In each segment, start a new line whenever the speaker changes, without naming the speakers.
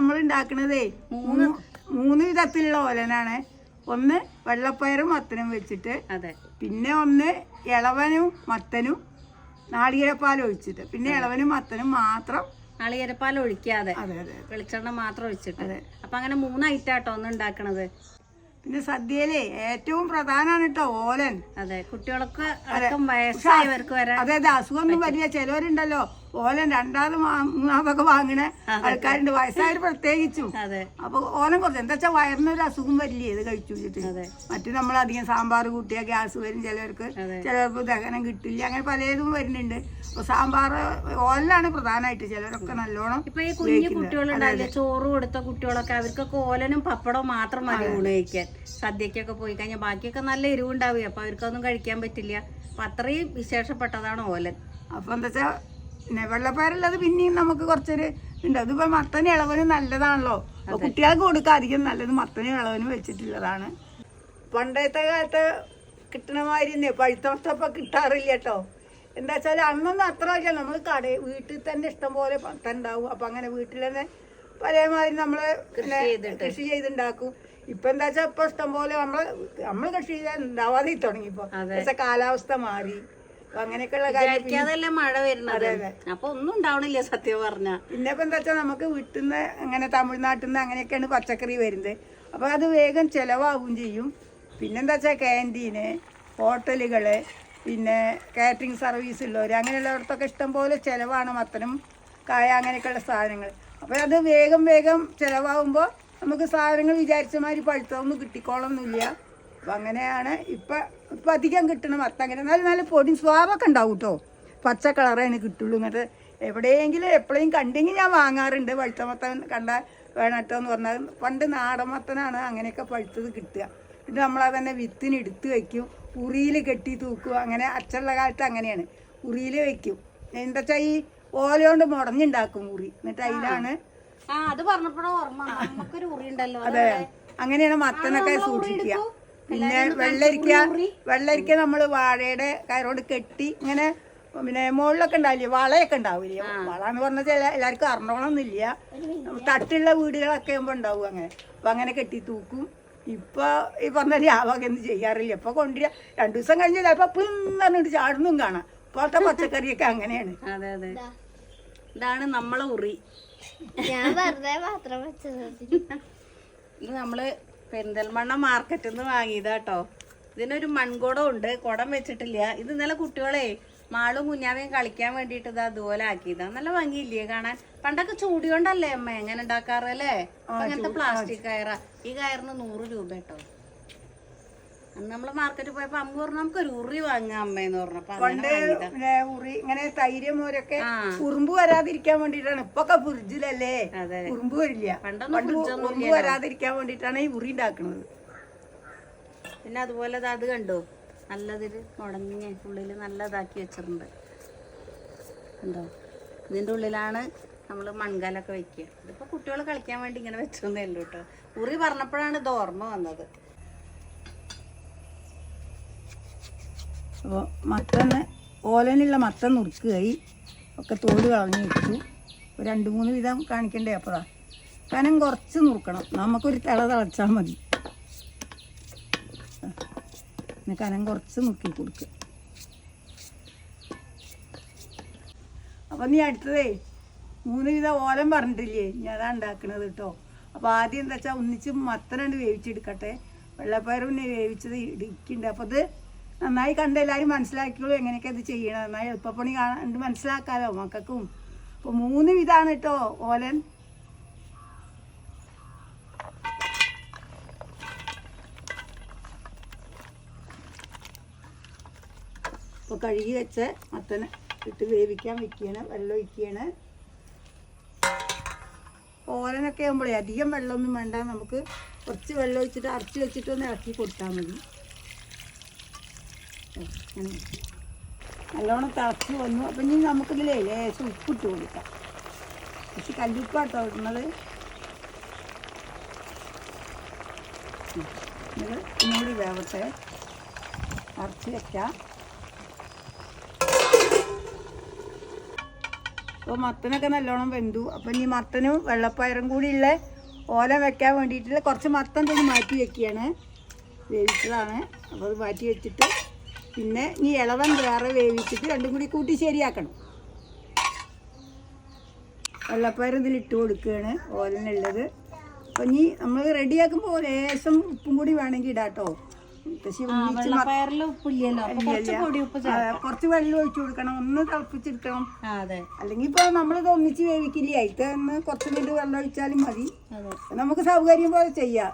നമ്മൾ ഉണ്ടാക്കണതേ മൂന്ന് മൂന്ന് വിധത്തിലുള്ള ഓലനാണ്. ഒന്ന് വെള്ളപ്പയറും മത്തനും വെച്ചിട്ട്
അതെ.
പിന്നെ ഒന്ന് ഇളവനും മത്തനും നാളികേരപ്പാൽ ഒഴിച്ചിട്ട്. പിന്നെ ഇളവനും മത്തനും മാത്രം
നാളികേരപ്പാൽ ഒഴിക്കാതെ.
അതെ അതെ
വെളിച്ചെണ്ണ മാത്രം ഒഴിച്ചിട്ട്. അപ്പൊ അങ്ങനെ മൂന്ന് ഐറ്റാട്ടോ ഒന്ന് ഉണ്ടാക്കണത്.
പിന്നെ സദ്യയിലെ ഏറ്റവും പ്രധാനമാണ് കേട്ടോ ഓലൻ.
അതെ കുട്ടികൾക്ക് വയസ്സായവർക്ക് വരെ
അതെ അതെ അസുഖമൊന്നും വലിയ ചിലവരുണ്ടല്ലോ. ഓലൻ രണ്ടാമത് മാ- മൂന്നാമതൊക്കെ വാങ്ങണ. ആൾക്കാരുണ്ട്. വയസ്സായവർ പ്രത്യേകിച്ചും. അപ്പൊ ഓലൻ കുറച്ച് എന്താ വെച്ചാൽ വയറിനൊരു അസുഖം വലിയ ഇത് കഴിച്ചു വെച്ചിട്ട് മറ്റു നമ്മൾ അധികം സാമ്പാർ കൂട്ടിയാൽ ഗ്യാസ് വരും. ചിലവർക്ക്. ചിലർക്ക് ദഹനം കിട്ടില്ല. അങ്ങനെ പലതും വരുന്നുണ്ട്. അപ്പൊ സാമ്പാർ ഓലാണ് പ്രധാനമായിട്ട്. ചിലരൊക്കെ നല്ലോണം
ഇപ്പൊ ഈ കുഞ്ഞു കുട്ടികളുണ്ടാവില്ലേ ചോറ് കൊടുത്ത കുട്ടികളൊക്കെ അവർക്കൊക്കെ ഓലനും പപ്പടവും മാത്രം മതി ഊണ് കഴിക്കാൻ സദ്യക്കൊക്കെ പോയി കഴിഞ്ഞാൽ ബാക്കിയൊക്കെ നല്ല എരിവുണ്ടാവുക അപ്പൊ അവർക്കൊന്നും കഴിക്കാൻ പറ്റില്ല. അപ്പൊ അത്രയും വിശേഷപ്പെട്ടതാണ് ഓലൻ.
അപ്പൊ എന്താ വെച്ചാൽ പിന്നെ വെള്ളപ്പയറുള്ളത് പിന്നെയും നമുക്ക് കുറച്ചൊരു ഉണ്ട് അതിപ്പോ മത്തനും ഇളവനും നല്ലതാണല്ലോ. കുട്ടികൾക്ക് കൊടുക്കാൻ അധികം നല്ലത് മത്തനും ഇളവനും വെച്ചിട്ടുള്ളതാണ്. പണ്ടത്തെ കാലത്ത് കിട്ടണ മാതിരി തന്നെ പഴുത്ത കിട്ടാറില്ല കേട്ടോ എന്താ വെച്ചാൽ അന്നൊന്നും അത്ര ഇല്ല നമ്മൾ കട വീട്ടിൽ തന്നെ ഇഷ്ടം പോലെ ഉണ്ടാവും. അപ്പൊ അങ്ങനെ വീട്ടിൽ തന്നെ പഴയമാതിരി നമ്മൾ കൃഷി ചെയ്തുണ്ടാക്കും. ഇപ്പൊ എന്താ വെച്ചാൽ ഇപ്പൊ ഇഷ്ടം പോലെ നമ്മൾ നമ്മൾ കൃഷി ചെയ്താൽ ഉണ്ടാവാതെ തുടങ്ങി ഇപ്പൊ കാലാവസ്ഥ മാറി. അങ്ങനെയൊക്കെയുള്ള
വിചാരിക്കാതല്ലേ മഴ വരുന്നത്. അപ്പൊ ഒന്നും ഉണ്ടാവണില്ല സത്യം പറഞ്ഞ.
പിന്നെ ഇപ്പൊ എന്താ വെച്ചാൽ നമുക്ക് വീട്ടിൽ നിന്ന് അങ്ങനെ തമിഴ്നാട്ടിൽ നിന്ന് അങ്ങനെയൊക്കെയാണ് പച്ചക്കറി വരുന്നത്. അപ്പൊ അത് വേഗം ചെലവാകും ചെയ്യും. പിന്നെന്താ വെച്ചാൽ ക്യാന്റീന് ഹോട്ടലുകൾ പിന്നെ കാറ്ററിംഗ് സർവീസ് ഉള്ളവർ അങ്ങനെയുള്ളവർക്കൊക്കെ ഇഷ്ടം പോലെ ചിലവാണ് മത്തനും കായ അങ്ങനെയൊക്കെയുള്ള സാധനങ്ങൾ അപ്പോൾ അത് വേഗം വേഗം ചിലവാകുമ്പോൾ നമുക്ക് സാധനങ്ങൾ വിചാരിച്ച മാതിരി പഴുത്തൊന്നും കിട്ടിക്കോളൊന്നുമില്ല അപ്പം അങ്ങനെയാണ് ഇപ്പം ഇപ്പം അധികം കിട്ടണം മത്ത അങ്ങനെ. നല്ല നല്ല പൊടി സ്വാവൊക്കെ ഉണ്ടാവും കേട്ടോ പച്ച കളറേ എനിക്ക് കിട്ടുള്ളൂ. എന്നിട്ട് എവിടെയെങ്കിലും എപ്പോഴും കണ്ടെങ്കിൽ ഞാൻ വാങ്ങാറുണ്ട്. പഴുത്ത മത്തൻ കണ്ട വേണട്ടോ എന്ന് പറഞ്ഞാൽ പണ്ട് നാടൻ മത്തനാണ് അങ്ങനെയൊക്കെ പഴുത്തത് കിട്ടുക. പിന്നെ നമ്മളത് തന്നെ വിത്തിന് എടുത്ത് വയ്ക്കും. ഉറിയിൽ കെട്ടി തൂക്കും. അങ്ങനെ അച്ഛനുള്ള കാലത്ത് അങ്ങനെയാണ്. ഉറിയിൽ വയ്ക്കും. എന്താ വെച്ചാൽ ഈ ഓല കൊണ്ട് മുടഞ്ഞുണ്ടാക്കും ഉറി. എന്നിട്ട് അതിലാണ്
അത് പറഞ്ഞപ്പോഴോ ഓർമ്മ. നമുക്കൊരു ഉറി ഉണ്ടല്ലോ.
അതെ. അങ്ങനെയാണ് മത്തനൊക്കെ സൂക്ഷിക്കുക. പിന്നെ വെള്ളരിക്ക വെള്ളരിക്ക നമ്മൾ വാഴയുടെ കയറോട് കെട്ടി ഇങ്ങനെ പിന്നെ മുകളിലൊക്കെ ഉണ്ടാവില്ലേ വളയൊക്കെ ഉണ്ടാവില്ലേ. വള എന്ന് പറഞ്ഞാൽ ചില എല്ലാവർക്കും അറിഞ്ഞോളന്നില്ല തട്ടുള്ള വീടുകളൊക്കെ ആകുമ്പോൾ ഉണ്ടാവും അങ്ങനെ. അപ്പൊ അങ്ങനെ കെട്ടി തൂക്കും. ഇപ്പൊ ഈ പറഞ്ഞ രാവക ഒന്നും ചെയ്യാറില്ല. ഇപ്പൊ കൊണ്ടുവരിക രണ്ടു ദിവസം കഴിഞ്ഞ ചിലപ്പോ പിന്നിട്ട് ചാടുന്നും കാണാം. ഇപ്പോഴത്തെ പച്ചക്കറിയൊക്കെ അങ്ങനെയാണ്.
അതെ അതെ. ഇതാണ് നമ്മളെ ഉറി.
ഞാൻ വെറുതെ പാത്രം വെച്ചത്.
ഇത് നമ്മൾ പെരിന്തൽമണ്ണ മാർക്കറ്റിൽ നിന്ന് വാങ്ങിയതാട്ടോ ഇതിനൊരു മൺകുടം ഉണ്ട്. കുടം വെച്ചിട്ടില്ല. ഇത് ഇന്നലെ കുട്ടികളെ മാളും കുഞ്ഞാവയും കളിക്കാൻ വേണ്ടിയിട്ട് ഇത് അതുപോലെ ആക്കിയതാ. നല്ല ഭംഗിയില്ലേ കാണാൻ? പണ്ടൊക്കെ ചൂടി കൊണ്ടല്ലേ അമ്മ? എങ്ങനെ ഉണ്ടാക്കാറല്ലേ അല്ലേ? അങ്ങനത്തെ പ്ലാസ്റ്റിക് കയറാ. ഈ കയറിന് നൂറ് രൂപ കേട്ടോ അന്ന് നമ്മൾ മാർക്കറ്റിൽ പോയപ്പോ അമ്മ പറഞ്ഞു നമുക്ക് ഒരു ഉറി വാങ്ങാം അമ്മയെന്ന് പറഞ്ഞപ്പോ
ഉറി ഇങ്ങനെ തൈര് മോരൊക്കെ. ഉറുമ്പ് വരാതിരിക്കാൻ വേണ്ടിയിട്ടാണ്. ഇപ്പൊക്കെ ഫ്രിഡ്ജിലല്ലേ? ഉറുമ്പ് വരില്ല. ഉറുമ്പ് വരാതിരിക്കാൻ വേണ്ടിട്ടാണ് ഈ ഉറി ഉണ്ടാക്കുന്നത്
പിന്നെ അതുപോലെ അത് കണ്ടോ? നല്ലതിൽ മുടങ്ങി ഉള്ളിൽ നല്ലതാക്കി വെച്ചിട്ടുണ്ട്. കണ്ടോ? ഇതിന്റെ ഉള്ളിലാണ് നമ്മൾ മൺകാലൊക്കെ വെക്കുക. ഇതിപ്പോൾ കുട്ടികൾ കളിക്കാൻ വേണ്ടി ഇങ്ങനെ വെച്ചൊന്നേ ഉള്ളൂ കേട്ടോ ഉറി പറഞ്ഞപ്പോഴാണ് ഇത് ഓർമ്മ വന്നത്.
അപ്പോൾ മത്തന്ന് ഓലനുള്ള മത്തൻ നുറുക്കുകയായി. ഒക്കെ തോട് കളഞ്ഞു വെച്ചു. രണ്ട് മൂന്ന് വിധം കാണിക്കണ്ടേ? അപ്പോഴാ കനം കുറച്ച് നുറുക്കണം. നമുക്കൊരു തിള തിളച്ചാൽ മതി. കനം കുറച്ച് നുറുക്കി കൊടുക്കുക അപ്പം നീ അടുത്തതേ മൂന്ന് വിധം ഓലം പറഞ്ഞിട്ടില്ലേ? ഞാൻ അതാ ഉണ്ടാക്കണത് കേട്ടോ അപ്പോൾ ആദ്യം എന്താ വെച്ചാൽ ഒന്നിച്ച് മത്തനുണ്ട് വേവിച്ചെടുക്കട്ടെ. വെള്ളപ്പയർ പിന്നെ വേവിച്ചത് ഇടിക്കുന്നുണ്ട് അപ്പോൾ ഇത് നന്നായി കണ്ട് എല്ലാവരും മനസ്സിലാക്കിയോളൂ എങ്ങനെയൊക്കെ ഇത് ചെയ്യണം. നന്നായി എളുപ്പപ്പണി കണ്ട് മനസ്സിലാക്കാമല്ലോ മക്കൾക്കും. അപ്പോൾ മൂന്ന് വിധമാണ് കേട്ടോ ഓലൻ. അപ്പോൾ കഴുകി വെച്ച് മത്തന് ഇട്ട് വേവിക്കാൻ വെക്കുകയാണ് വെള്ളം ഒഴിക്കുകയാണ്. ഓലനൊക്കെ ആകുമ്പോഴേ അധികം വെള്ളമൊന്നും വേണ്ട. നമുക്ക് കുറച്ച് വെള്ളം ഒഴിച്ചിട്ട് അരച്ച് വെച്ചിട്ടൊന്ന് ഇറക്കി കൊടുത്താൽ മതി. നല്ലോണം തിളച്ച് വന്നു. അപ്പം ഇനി നമുക്കിതിലേ ലേശം ഉപ്പിട്ട് കൊടുക്കാം. പക്ഷെ കല്ലുപ്പാട്ടോ ഇടുന്നത്. ഇത് ഒന്നുകൂടി വേവട്ടെ. അരച്ച് വെക്കാം. അപ്പോൾ മത്തനൊക്കെ നല്ലോണം വെന്തു. അപ്പം ഇനി മത്തനും വെള്ളപ്പയറും കൂടിയുള്ള ഓല വെക്കാൻ വേണ്ടിയിട്ടുള്ള കുറച്ച് മത്തൻ തന്നെ മാറ്റി വെക്കുകയാണ്. വേവിച്ചതാണ്. അപ്പോൾ അത് മാറ്റി വെച്ചിട്ട് പിന്നെ ഇനി ഇളവൻ വേറെ വേവിച്ചിട്ട് രണ്ടും കൂടി കൂട്ടി ശരിയാക്കണം. വെള്ളപ്പയർ ഇതിൽ ഇട്ട് കൊടുക്കുകയാണ്. ഓലനുള്ളത്. അപ്പം ഇനി നമ്മൾ റെഡിയാക്കുമ്പോൾ ലേശം ഉപ്പും കൂടി വേണമെങ്കിൽ ഇടാട്ടോ. പക്ഷേ
കുറച്ച്
വെള്ളം ഒഴിച്ചു കൊടുക്കണം. ഒന്ന് തിളപ്പിച്ചെടുക്കണം. അല്ലെങ്കിൽ ഇപ്പൊ നമ്മളിത് ഒന്നിച്ച് വേവിക്കില്ല? ഒന്ന് കുറച്ച് മിനിറ്റ് വെള്ളം ഒഴിച്ചാലും മതി. നമുക്ക് സൗകര്യം പോലെ ചെയ്യാം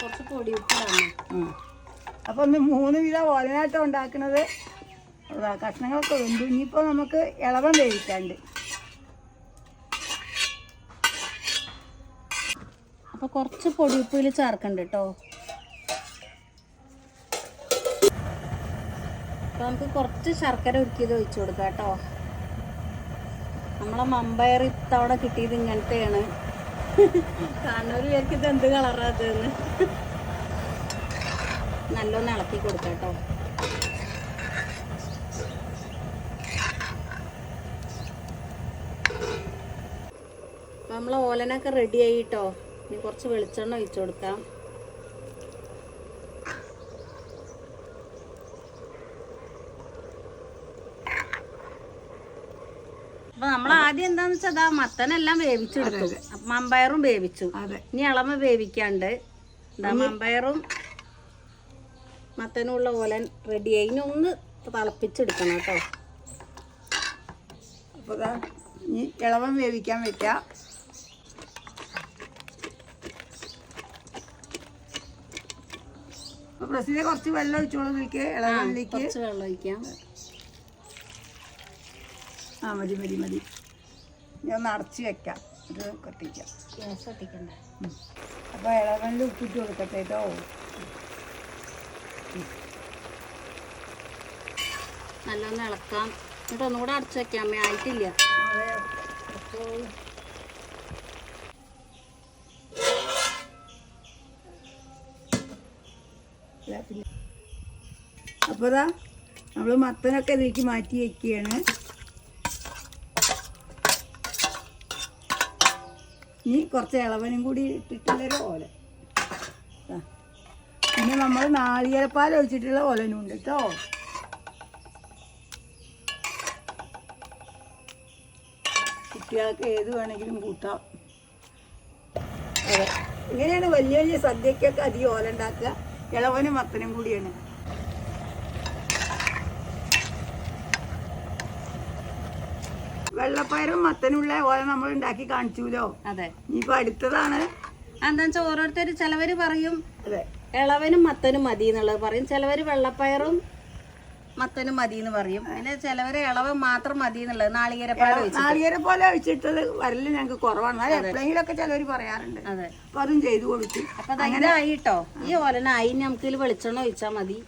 കുറച്ച് പൊടി ഉപ്പിടാമോ
അപ്പം ഒന്ന് മൂന്ന് കിലോ ഓലനാട്ടം ഉണ്ടാക്കുന്നത് കഷ്ണങ്ങളൊക്കെ വെന്തു. ഇനിയിപ്പോൾ നമുക്ക് ഇളവൻ വേവിക്കാണ്ട്
അപ്പൊ കുറച്ച് പൊടി ഉപ്പിൽ ചേർക്കണ്ട് കേട്ടോ അപ്പൊ നമുക്ക് കുറച്ച് ശർക്കര ഉരുക്കിയത് ഒഴിച്ചു കൊടുക്കാം കേട്ടോ നമ്മളെ മമ്പയർ ഇത്തവണ കിട്ടിയത് ഇങ്ങനത്തെയാണ്. കാണുന്നവർ പേർക്ക് ഇത് എന്ത് കളറാ അതെന്ന് നല്ലൊന്ന് ഇളക്കി കൊടുക്കാം കേട്ടോ. നമ്മൾ ഓലനൊക്കെ റെഡി ആയി കേട്ടോ ഇനി കുറച്ച് വെളിച്ചെണ്ണ ഒഴിച്ചു കൊടുക്കാം. അപ്പൊ നമ്മൾ ആദ്യം എന്താന്ന് വെച്ചാൽ അതാ മത്തനെല്ലാം വേവിച്ചെടുത്തു മമ്പയറും വേവിച്ചു. ഇനി ഇളമ വേവിക്കാണ്ട് മമ്പയറും മത്തനുള്ള ഓലൻ റെഡിയായി ഇനി ഒന്ന് തിളപ്പിച്ചെടുക്കണം കേട്ടോ.
അപ്പോൾ ഇനി ഇളവൻ വേവിക്കാൻ വെക്കാം. പ്രസിദ്ധ കുറച്ച് വെള്ളം ഒഴിച്ചോളൂ ഇതിലേക്ക് ഇളവനിലേക്ക്.
കുറച്ച് വെള്ളം ഒഴിക്കാം.
ആ മതി മതി മതി. ഞാൻ ഒന്ന് അടച്ച് വെക്കാം. ഇത് കത്തിക്കാം.
ഗ്യാസ് കത്തിക്കണ്ടേ.
അപ്പോൾ ഇളവനിൽ ഉപ്പിട്ട് കൊടുക്കട്ടെ കേട്ടോ.
നല്ലൊന്ന് ഇളക്കാം. എന്നിട്ട് ഒന്നുകൂടെ അടച്ചു വെക്കാം. അമ്മ ആയിട്ടില്ല.
അപ്പോൾ ഇതാ നമ്മൾ മത്തനൊക്കെ ഇതിലേക്ക് മാറ്റി വയ്ക്കുകയാണ് ഇനി കുറച്ച് ഇളവനും കൂടി ഇട്ടിട്ടുള്ളൊരു ഓല. പിന്നെ നമ്മൾ നാളികേരപ്പാൽ ഒഴിച്ചിട്ടുള്ള ഓലനും ഉണ്ട് കേട്ടോ കുട്ടികൾക്ക് ഏത് വേണമെങ്കിലും കൂട്ടാം. അതെ. ഇങ്ങനെയാണ് വലിയ വലിയ സദ്യക്കൊക്കെ അധികം ഓല ഉണ്ടാക്കുക. ഇളവനും മത്തനും കൂടിയാണ്. വെള്ളപ്പയറും മത്തനുള്ള ഓല നമ്മൾ ഉണ്ടാക്കി കാണിച്ചുല്ലോ
അതെ.
ഇനിയിപ്പോ അടുത്തതാണ്.
എന്താ വെച്ചാൽ ഓരോരുത്തർ ചിലവര് പറയും.
അതെ.
ഇളവനും മത്തനും മതി എന്നുള്ളത് പറയും. ചിലവർ വെള്ളപ്പയറും മത്തനും മതി എന്ന് പറയും. പിന്നെ ചിലവർ ഇളവൻ മാത്രം മതി എന്നുള്ളത് നാളികേരപ്പാൽ ഒഴിച്ച്
നാളികേര പോലെ ഒഴിച്ചിട്ടത് വരൽ ഞങ്ങൾക്ക് കുറവാണ്. അത് എപ്പോഴെങ്കിലൊക്കെ ചിലവർ പറയാറുണ്ട്.
അതെ.
അപ്പൊ അതും ചെയ്തു കൊടുത്തു
അപ്പൊ അങ്ങനെ കേട്ടോ ഈ ഓലനായി ആയി നമുക്ക് ഇതിൽ വെളിച്ചെണ്ണ ഒഴിച്ചാൽ മതി.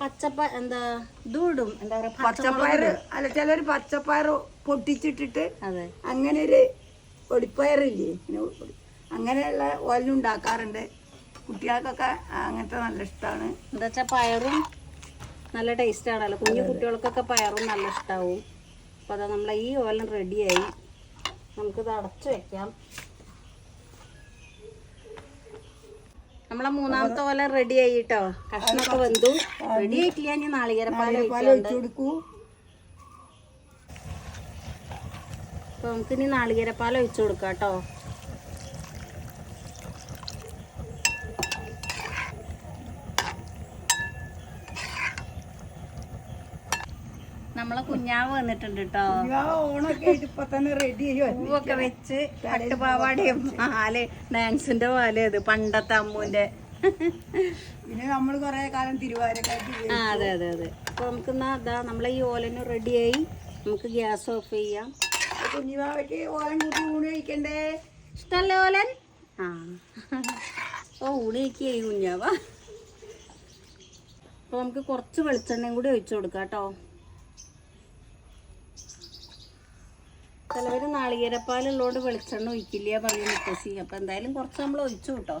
പച്ചപ്പ എന്താ ഇതും എന്താ പറയാ
പച്ചപ്പയർ അല്ല ചിലർ പച്ചപ്പയർ പൊട്ടിച്ചിട്ടിട്ട്
അതെ.
അങ്ങനെ ഒരു ഒടിപ്പയറില്ലേ അങ്ങനെയുള്ള ഓലുണ്ടാക്കാറുണ്ട് കുട്ടികൾക്കൊക്കെ അങ്ങനത്തെ നല്ല ഇഷ്ടമാണ്
എന്താ വെച്ചാൽ പയറും നല്ല ടേസ്റ്റ് ആണല്ലോ. കുഞ്ഞു കുട്ടികൾക്കൊക്കെ പയറും നല്ല ഇഷ്ടമാവും അപ്പോൾ അതാ നമ്മളെ ഈ ഓലം റെഡിയായി നമുക്കിത് അടച്ചു വെക്കാം. നമ്മളെ മൂന്നാമത്തെ ഓല റെഡി ആയി കേട്ടോ കഷ്ണമൊക്കെ വെന്തു. റെഡി ആയിട്ടില്ല ഇനി നാളികേരപ്പാൽ
കൊടുക്കൂ.
അപ്പൊ നമുക്ക് ഇനി നാളികേരപ്പാൽ ഒഴിച്ചു കൊടുക്കാം കേട്ടോ നമ്മളെ കുഞ്ഞാവ് വന്നിട്ടുണ്ട് കേട്ടോ
ഓണൊക്കെ ഇപ്പൊ തന്നെ റെഡി
പൂവൊക്കെ വെച്ച് പട്ടുപാവാടയും പാൽ ഡാൻസിന്റെ പോലെ ഇത് പണ്ടത്തെ അമ്മുവിന്റെ.
പിന്നെ നമ്മൾ കുറെ കാലം തിരുവാരക്കാട്ട്
ആ അതെ അതെ അതെ. അപ്പൊ നമുക്ക് എന്നാ അതാ നമ്മളെ ഈ ഓലന് റെഡിയായി നമുക്ക് ഗ്യാസ് ഓഫ് ചെയ്യാം.
കുഞ്ഞിവാവയ്ക്ക് ഓലൻ കൂട്ടി ഊണ് കഴിക്കണ്ടേ?
ഇഷ്ടല്ലേ ഓലൻ? ആ. ഓ ഊണ് കഴിക്കുകയായി കുഞ്ഞാവാ. അപ്പൊ നമുക്ക് കുറച്ച് വെളിച്ചെണ്ണയും കൂടി ഒഴിച്ചു കൊടുക്കാം കേട്ടോ ചിലവര് നാളികേരപ്പാലുള്ളതുകൊണ്ട് വെളിച്ചെണ്ണ ഒഴിക്കില്ല പറയും മുത്തശ്ശി. അപ്പം എന്തായാലും കുറച്ച് നമ്മൾ ഒഴിച്ചു കേട്ടോ.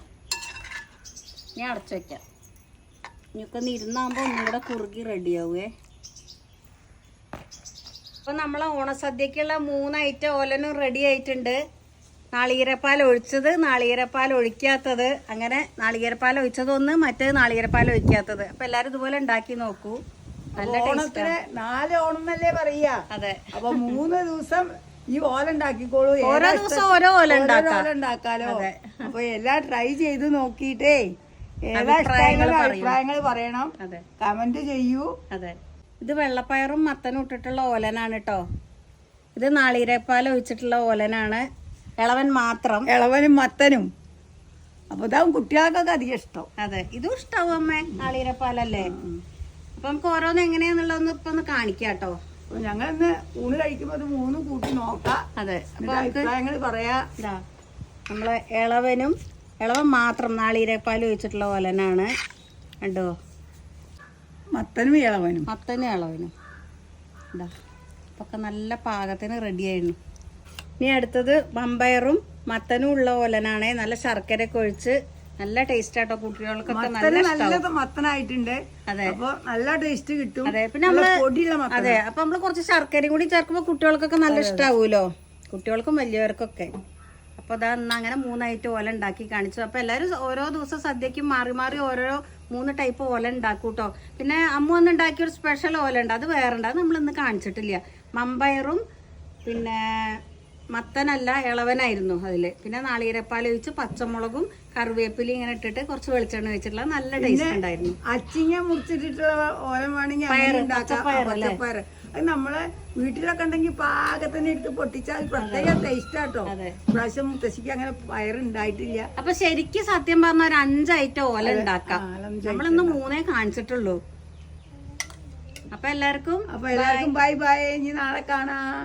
ഞാൻ അടച്ചു വയ്ക്കാം ഇനിയൊക്കെ ഒന്ന് ഇരുന്നാകുമ്പോൾ ഒന്നും കൂടെ കുറുകി റെഡിയാവുമേ അപ്പോൾ നമ്മളെ ഓണസദ്യക്കുള്ള മൂന്ന് ഐറ്റം ഓലനും റെഡി ആയിട്ടുണ്ട്. നാളികേരപ്പാൽ ഒഴിച്ചത് നാളികേരപ്പാൽ ഒഴിക്കാത്തത്. അങ്ങനെ നാളികേരപ്പാൽ ഒഴിച്ചത് ഒന്ന് മറ്റേത് നാളികേരപ്പാൽ ഒഴിക്കാത്തത്. അപ്പം എല്ലാവരും ഇതുപോലെ ഉണ്ടാക്കി നോക്കൂ. നല്ല
ഓണത്തിന് നാല് ഓണം എന്നല്ലേ പറയാ?
അതെ.
അപ്പൊ മൂന്ന് ദിവസം ഈ ഓല ഉണ്ടാക്കിക്കോളൂ.
ഓരോ ദിവസം ഓരോ ഓല
ഉണ്ടാക്കാലോ? അപ്പൊ എല്ലാം ട്രൈ ചെയ്ത് നോക്കിയിട്ടേ. ഏതാ
അഭിപ്രായങ്ങൾ
ഇഷ്ടങ്ങൾ അഭിപ്രായങ്ങൾ പറയണം. കമന്റ് ചെയ്യൂ.
അതെ. ഇത് വെള്ളപ്പയറും മത്തനും ഇട്ടിട്ടുള്ള ഓലനാണ് കേട്ടോ ഇത് നാളീരപ്പാൽ ഒഴിച്ചിട്ടുള്ള ഓലനാണ്. ഇളവൻ മാത്രം.
ഇളവനും മത്തനും. അപ്പൊ ഇതാവും കുട്ടികൾക്കൊക്കെ അധികം ഇഷ്ടം.
അതെ. ഇതും ഇഷ്ടാവും അമ്മേ നാളീരപ്പാലല്ലേ അപ്പൊ നമുക്ക് ഓരോന്ന് എങ്ങനെയാന്നുള്ളതൊന്ന് ഇപ്പൊ ഒന്ന് കാണിക്കാം കേട്ടോ
അപ്പൊ ഞങ്ങൾ ഇന്ന് ഊണ് കഴിക്കുമ്പോ അത് മൂന്നും കൂട്ടി നോക്കാം.
അതെ
അഭിപ്രായങ്ങൾ പറയാ.
നമ്മളെ ഇളവനും ഇളവൻ മാത്രം നാളികേരപ്പാൽ ഒഴിച്ചിട്ടുള്ള ഓലനാണ് കണ്ടോ?
മത്തനും ഇളവനും.
മത്തനും ഇളവനും. ഇതാ ഇപ്പൊക്കെ നല്ല പാകത്തിന് റെഡി ആയിരുന്നു. ഇനി അടുത്തത് വമ്പയറും മത്തനും ഉള്ള ഓലനാണ് നല്ല ശർക്കരയൊക്കെ ഒഴിച്ച് നല്ല ടേസ്റ്റ് ആട്ടോ കുട്ടികൾക്കൊക്കെ നല്ലത്
മത്തന് നല്ല മത്തനായിട്ടുണ്ട്.
അതെ.
അപ്പൊ നല്ല ടേസ്റ്റ് കിട്ടും.
അതെ. പിന്നെ
നമ്മൾ
അതെ. അപ്പൊ നമ്മൾ കുറച്ച് ശർക്കരയും കൂടി ചേർക്കുമ്പോ കുട്ടികൾക്കൊക്കെ നല്ല ഇഷ്ടാവൂലോ? കുട്ടികൾക്കും വലിയവർക്കൊക്കെ. അപ്പൊ അതാ ഇന്ന് അങ്ങനെ മൂന്നായിട്ട് ഓല ഉണ്ടാക്കി കാണിച്ചു. അപ്പൊ എല്ലാരും ഓരോ ദിവസം സദ്യക്കും മാറി മാറി ഓരോ മൂന്ന് ടൈപ്പ് ഓല ഉണ്ടാക്കും കേട്ടോ പിന്നെ അമ്മ ഒന്ന് ഉണ്ടാക്കിയ ഒരു സ്പെഷ്യൽ ഓല ഉണ്ട്. അത് വേറെ ഉണ്ട് അത് നമ്മൾ ഇന്ന് കാണിച്ചിട്ടില്ല. മമ്പയറും പിന്നെ മത്തനല്ല ഇളവനായിരുന്നു അതിൽ പിന്നെ നാളികരപ്പാൽ ഒഴിച്ച് പച്ചമുളകും കറിവേപ്പിലയും ഇങ്ങനെ ഇട്ടിട്ട് കുറച്ച് വെളിച്ചെണ്ണ വെച്ചിട്ടുള്ള നല്ല ടേസ്റ്റ് ഉണ്ടായിരുന്നു.
അച്ചിങ്ങ മുറിച്ചിട്ടിട്ടുള്ള ഓലം വേണമെങ്കിൽ പച്ചപ്പയർ അത് നമ്മളെ വീട്ടിലൊക്കെ ഉണ്ടെങ്കിൽ പാകത്തിന് എടുത്ത് പൊട്ടിച്ചാൽ പ്രത്യേക ടേസ്റ്റ് ആട്ടോ. പ്രാവശ്യം മുത്തശ്ശിക്ക് അങ്ങനെ പയറുണ്ടായിട്ടില്ല
അപ്പൊ ശരിക്കും സത്യം പറഞ്ഞ ഒരു അഞ്ചായിട്ട് ഓല ഉണ്ടാക്കാം. നമ്മളിന്ന് മൂന്നേ കാണിച്ചിട്ടുള്ളൂ. അപ്പൊ എല്ലാവർക്കും
അപ്പൊ എല്ലാവർക്കും ബൈ ബൈ ഇനി നാളെ കാണാം.